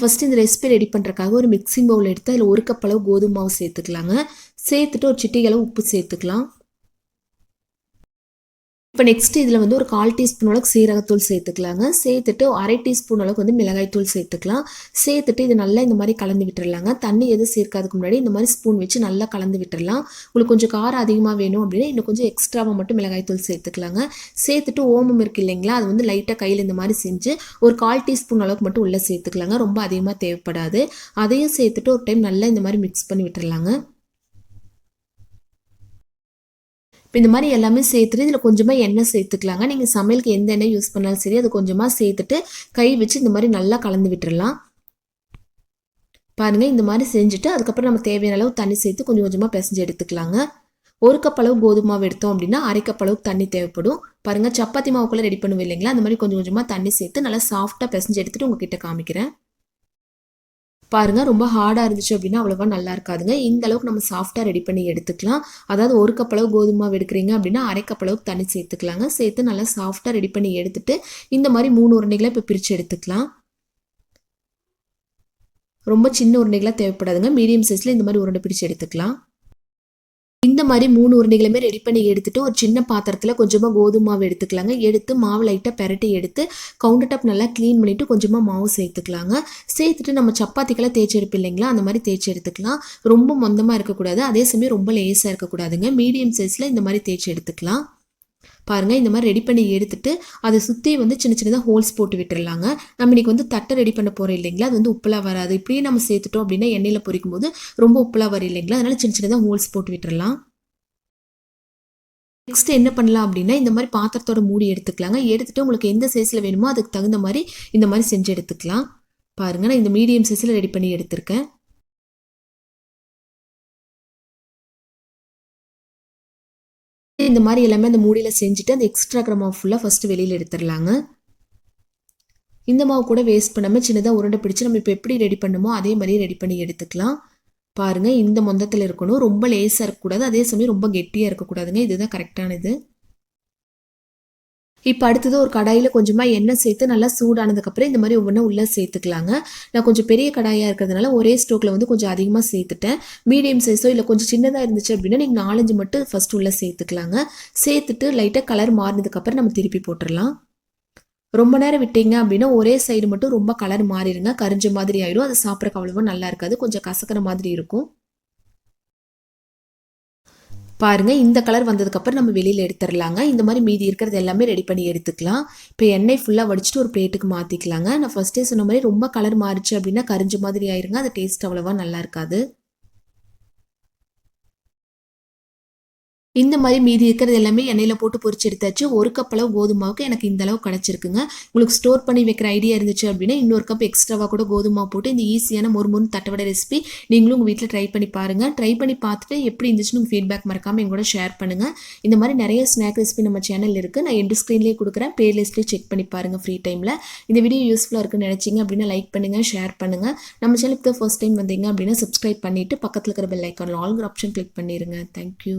First இந்த recipe ready பண்ணுறக்காக ஒரு mixing Pavul எடுத்து அதில் ஒரு கப் அளவு கோதுமை மாவு சேர்த்துக்கலாங்க. சேர்த்துட்டு ஒரு சிட்டிகளவு உப்பு சேர்த்துக்கலாம். இப்போ நெக்ஸ்ட் இதில் வந்து ஒரு கால் டீஸ்பூன் அளவுக்கு சீரகத்தூள் சேர்த்துக்கலாங்க. சேர்த்துட்டு அரை டீஸ்பூன் அளவுக்கு வந்து மிளகாய்த்தூள் சேர்த்துக்கலாம். சேர்த்துட்டு இது நல்லா இந்த மாதிரி கலந்து விட்டுறலாங்க. தண்ணி எதுவும் சேர்க்காதுக்கு முன்னாடி இந்த மாதிரி ஸ்பூன் வச்சு நல்லா கலந்து விட்டுறலாம். உங்களுக்கு கொஞ்சம் காரம் அதிகமாக வேணும் அப்படின்னா இன்னும் கொஞ்சம் எக்ஸ்ட்ராவாக மட்டும் மிளகாய்த்தூள் சேர்த்துக்கலாங்க. சேர்த்துட்டு ஓமம் இருக்கு இல்லைங்களா? அது வந்து லைட்டாக கையில் இந்த மாதிரி செஞ்சு ஒரு கால் டீஸ்பூன் அளவுக்கு மட்டும் உள்ளே சேர்த்துக்கலாங்க. ரொம்ப அதிகமாக தேவைப்படாது. அதையும் சேர்த்துட்டு ஒரு டைம் நல்லா இந்த மாதிரி மிக்ஸ் பண்ணி விட்டுறலாங்க. இப்போ இந்த மாதிரி எல்லாமே சேர்த்துட்டு இதில் கொஞ்சமாக எண்ணெய் சேர்த்துக்கலாங்க. நீங்கள் சமையலுக்கு எந்த எண்ணெய் யூஸ் பண்ணாலும் சரி அது கொஞ்சமாக சேர்த்துட்டு கை வச்சு இந்த மாதிரி நல்லா கலந்து விட்டுடலாம் பாருங்கள் இந்த மாதிரி செஞ்சுட்டு அதுக்கப்புறம் நம்ம தேவையான அளவு தண்ணி சேர்த்து கொஞ்சம் கொஞ்சமாக பிசைஞ்சு எடுத்துக்கலாங்க. ஒரு கப் அளவு கோதுமை மாவு எடுத்தோம் அப்படின்னா அரை கப் அளவுக்கு தண்ணி தேவைப்படும். பாருங்கள் சப்பாத்தி மாவுக்குள்ளே ரெடி பண்ணுவோம் இல்லைங்களா? அந்த மாதிரி கொஞ்சம் கொஞ்சமாக தண்ணி சேர்த்து நல்லா சாஃப்டாக பிசைஞ்சு எடுத்துகிட்டு உங்ககிட்ட காமிக்கிறேன். பாருங்கள் ரொம்ப ஹார்டாக இருந்துச்சு அப்படின்னா அவ்வளோவா நல்லா இருக்காதுங்க. இந்த அளவுக்கு நம்ம சாஃப்டாக ரெடி பண்ணி எடுத்துக்கலாம். அதாவது ஒரு கப்பளவு கோதுமை எடுக்கிறீங்க அப்படின்னா அரை கப்பளவுக்கு தண்ணி சேர்த்துக்கலாங்க. சேர்த்து நல்லா சாஃப்டாக ரெடி பண்ணி எடுத்துட்டு இந்த மாதிரி மூணு உருண்டைகளை இப்போ பிரித்து எடுத்துக்கலாம். ரொம்ப சின்ன உருண்டைகளாக தேவைப்படாதுங்க. மீடியம் சைஸில் இந்த மாதிரி உருண்டை பிடிச்சி எடுத்துக்கலாம். இந்த மாதிரி மூணு உருண்டைகளுமே ரெடி பண்ணி எடுத்துட்டு ஒரு சின்ன பாத்திரத்தில் கொஞ்சமாக கோதுமை மாவு எடுத்துக்கலாங்க. எடுத்து மாவு லைட்டாக பெரட்டி எடுத்து கவுண்டர் டாப் நல்லா க்ளீன் பண்ணிவிட்டு கொஞ்சமாக மாவு சேர்த்துக்கலாங்க. சேர்த்துட்டு நம்ம சப்பாத்திக்கெல்லாம் தேய்ச்சி இல்லைங்களா? அந்த மாதிரி தேய்ச்சி எடுத்துக்கலாம். ரொம்ப மொந்தமாக இருக்கக்கூடாது. அதே சமயம் ரொம்ப லேஸாக இருக்கக்கூடாதுங்க. மீடியம் சைஸில் இந்த மாதிரி தேய்ச்சி எடுத்துக்கலாம். பாருங்கள் இந்த மாதிரி ரெடி பண்ணி எடுத்துட்டு அதை சுற்றி வந்து சின்ன சின்னதாக ஹோல்ஸ் போட்டு விட்டுறலாங்க. நம்ம இன்றைக்கி வந்து தட்டை ரெடி பண்ண போகிறோம் இல்லைங்களா? அது வந்து உப்பெல்லாம் வராது. இப்படியே நம்ம சேர்த்துட்டோம் அப்படின்னா எண்ணெயில் பொரிக்கும் போது ரொம்ப உப்பெல்லாம் வரும் இல்லைங்களா? அதனால் சின்ன சின்னதாக ஹோல்ஸ் போட்டு விட்டுறலாம். நெக்ஸ்ட் என்ன பண்ணலாம் அப்படின்னா இந்த மாதிரி பாத்திரத்தோட மூடி எடுத்துக்கலாங்க. எடுத்துகிட்டு உங்களுக்கு எந்த சைஸில் வேணுமோ அதுக்கு தகுந்த மாதிரி இந்த மாதிரி செஞ்சு எடுத்துக்கலாம். பாருங்கள் நான் இந்த மீடியம் சைஸில் ரெடி பண்ணி எடுத்திருக்கேன். இந்த மாதிரி எல்லாமே அந்த மூடியில் செஞ்சுட்டு அந்த எக்ஸ்ட்ரா இருக்கிற மாவு ஃபுல்லாக ஃபஸ்ட்டு வெளியில் எடுத்துடலாங்க. இந்த மாவு கூட வேஸ்ட் பண்ணாமல் சின்னதாக உருண்டை பிடிச்சி நம்ம இப்போ எப்படி ரெடி பண்ணுமோ அதே மாதிரி ரெடி பண்ணி எடுத்துக்கலாம். பாருங்கள் இந்த மொந்தத்தில் இருக்கணும். ரொம்ப லேசாக இருக்கக்கூடாது. அதே சமயம் ரொம்ப கெட்டியாக இருக்கக்கூடாதுங்க. இதுதான் கரெக்டானது. இப்போ அடுத்தது ஒரு கடாயில் கொஞ்சமாக எண்ணெய் சேர்த்து நல்லா சூடானதுக்கப்புறம் இந்த மாதிரி ஒவ்வொன்றும் உள்ளே சேர்த்துக்கலாங்க. நான் கொஞ்சம் பெரிய கடாயாக இருக்கிறதுனால ஒரே ஸ்டோக்கில் வந்து கொஞ்சம் அதிகமாக சேர்த்துட்டேன். மீடியம் சைஸோ இல்லை கொஞ்சம் சின்னதாக இருந்துச்சு அப்படின்னா நீங்கள் நாலஞ்சு மட்டும் ஃபஸ்ட் உள்ளே சேர்த்துக்கலாங்க. சேர்த்துட்டு லைட்டாக கலர் மாறினதுக்கப்புறம் நம்ம திருப்பி போட்டுடலாம் ரொம்ப நேரம் விட்டீங்க அப்படின்னா ஒரே சைடு மட்டும் ரொம்ப கலர் மாறிடுங்க. கரிஞ்ச மாதிரி ஆயிடும். அது சாப்பிட்றக்கு அவ்வளவோ நல்லா இருக்காது. கொஞ்சம் கசக்கிற மாதிரி இருக்கும். பாருங்க இந்த கலர் வந்ததுக்கப்புறம் நம்ம வெளியில் எடுத்துடலாங்க. இந்த மாதிரி மீதி இருக்கிறது எல்லாமே ரெடி பண்ணி எடுத்துக்கலாம். இப்போ எண்ணெய் ஃபுல்லாக வடிச்சிட்டு ஒரு பிளேட்டுக்கு மாற்றிக்கலாங்க நான் ஃபஸ்ட்டே சொன்ன மாதிரி ரொம்ப கலர் மாறிச்சு அப்படின்னா கரிஞ்ச மாதிரி ஆயிருங்க. அது டேஸ்ட் அவ்வளோவா நல்லா இருக்காது. இந்த மாதிரி மீதி இருக்கிறது எல்லாமே எண்ணெயில் போட்டு பொறிச்சு எடுத்தாச்சு. ஒரு கப் அளவு கோதுமாவுக்கு எனக்கு இந்த அளவு கிடச்சிருக்குங்க. உங்களுக்கு ஸ்டோர் பண்ணி வைக்கிற ஐடியா இருந்துச்சு அப்படின்னா இன்னொரு கப் எக்ஸ்ட்ராவாக கூட கோதுமா போட்டு இந்த ஈஸியான மொறு தட்டவடை ரெசிபி நீங்களும் உங்கள் வீட்டில் ட்ரை பண்ணி பாருங்கள் ட்ரை பண்ணி பார்த்துட்டு எப்படி இருந்துச்சுன்னு உங்கள் ஃபீட்பேக் மறக்காமல் எங்கூட ஷேர் பண்ணுங்கள் இந்த மாதிரி நிறைய ஸ்நாக் ரெசிபி நம்ம சேனல் இருக்குது நான் எண்டு ஸ்க்ரீன்லேயே கொடுக்குறேன். பிளேலிஸ்ட்லேயே செக் பண்ணி பாருங்கள் ஃப்ரீ டைமில் இந்த வீடியோ யூஸ்ஃபுல்லாக இருக்குன்னு நினச்சிங்க அப்படின்னா லைக் பண்ணுங்கள் ஷேர் பண்ணுங்கள் நம்ம சேனலுக்கு ஃபர்ஸ்ட் டைம் வந்தீங்க அப்படின்னா சப்ஸ்கிரைப் பண்ணிவிட்டு பக்கத்தில் இருக்கிற bell icon all option click பண்ணிடுங்க தேங்க்யூ